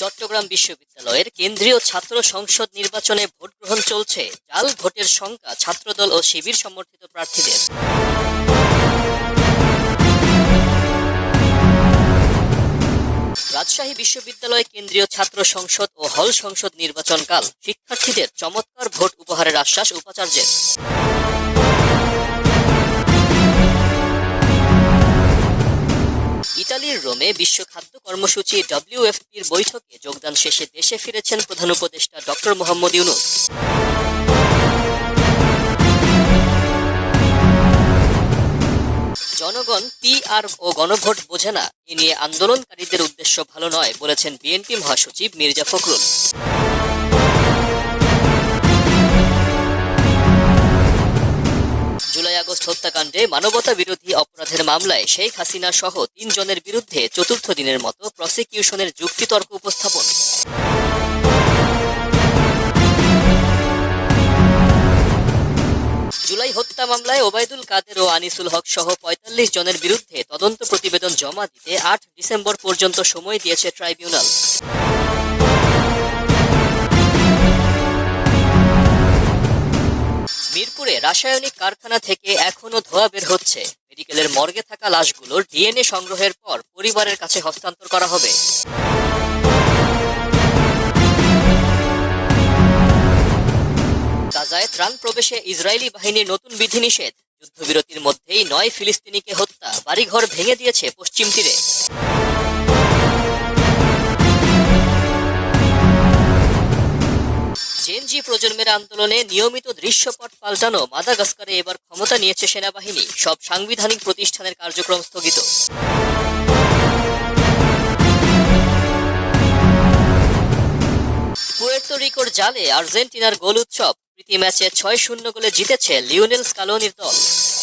চট্টগ্রাম বিশ্ববিদ্যালয়ের কেন্দ্রীয় ছাত্র সংসদ নির্বাচনে ভোট গ্রহণ চলছে। জাল ভোটের সংখ্যা, ছাত্রদল ও শিবির সমর্থিত প্রার্থীদের। রাজশাহী বিশ্ববিদ্যালয় কেন্দ্রীয় ছাত্র সংসদ ও হল সংসদ নির্বাচনকাল। শিক্ষার্থীদের চমৎকার ভোট উপহারের আশ্বাস উপাচার্যের। ইতালির রোমে বিশ্ব খাদ্য কর্মসূচি ডব্লিউএফপির বৈঠকে যোগদান শেষে দেশে ফিরেছেন প্রধান উপদেষ্টা ডক্টর মোহাম্মদ ইউনুস। জনগণ পিআর ও গণভোট বোঝে না। এ নিয়ে আন্দোলনকারীদের উদ্দেশ্য ভালো নয়, বলেছেন বিএনপি মহাসচিব মির্জা ফখরুল। জুলাই আগস্ট হত্যাকাণ্ডে মানবতা বিরোধী অপরাধের মামলায় শেখ হাসিনা সহ তিনজনের বিরুদ্ধে চতুর্থ দিনের মতো প্রসিকিউশনের যুক্তিতর্ক উপস্থাপন। জুলাই হত্যা মামলায় ওবায়দুল কাদের ও আনিসুল হক সহ পঁয়তাল্লিশ জনের বিরুদ্ধে তদন্ত প্রতিবেদন জমা দিতে আট ডিসেম্বর পর্যন্ত সময় দিয়েছে ট্রাইব্যুনাল। মিরপুরে রাসায়নিক কারখানা থেকে এখনও ধোঁয়া বের হচ্ছে। মেডিকেলের মর্গে থাকা লাশগুলোর ডিএনএ সংগ্রহের পর পরিবারের কাছে হস্তান্তর করা হবে। গাজায় ত্রাণ প্রবেশে ইসরায়েলি বাহিনীর নতুন বিধিনিষেধ। যুদ্ধবিরতির মধ্যেই নয় ফিলিস্তিনিকে হত্যা। বাড়িঘর ভেঙে দিয়েছে পশ্চিম তীরে। জেনজি প্রজন্মের আন্দোলনে নিয়মিত দৃশ্যপট পাল্টানো মাদাগাস্কারে এবার ক্ষমতা নিয়েছে সেনাবাহিনী। সব সাংবিধানিক প্রতিষ্ঠানের কার্যক্রম স্থগিত। পুয়ের্তোরিকোর জালে আর্জেন্টিনার গোল উৎসব। প্রীতি ম্যাচে ছয় শূন্য গোলে জিতেছে লিওনেল স্কালোনির দল।